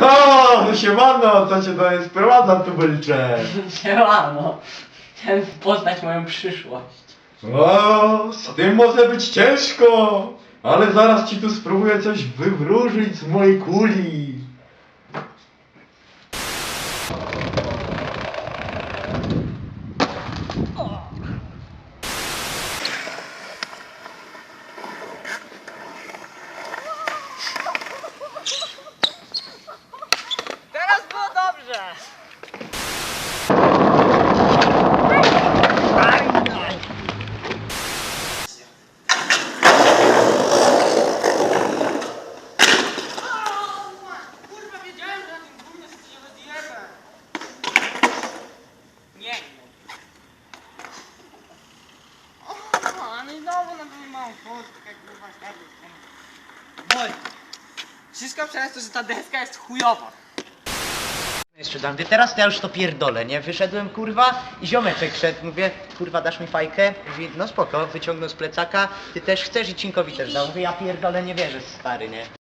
O, no siemano, co cię do mnie sprowadza, tubylcze? Siemano. Chciałem poznać moją przyszłość. O, z tym może być ciężko, ale zaraz ci tu spróbuję coś wywróżyć z mojej kuli. Wszystko przez to, że ta deska jest chujowa. Jeszcze dam. Teraz to ja już to pierdolę, nie? Wyszedłem kurwa i ziomeczek szedł, mówię, kurwa dasz mi fajkę? Mówi, no spoko, wyciągnął z plecaka, ty też chcesz i Cinkowi też dał. Mówię, ja pierdolę nie wierzę stary, nie?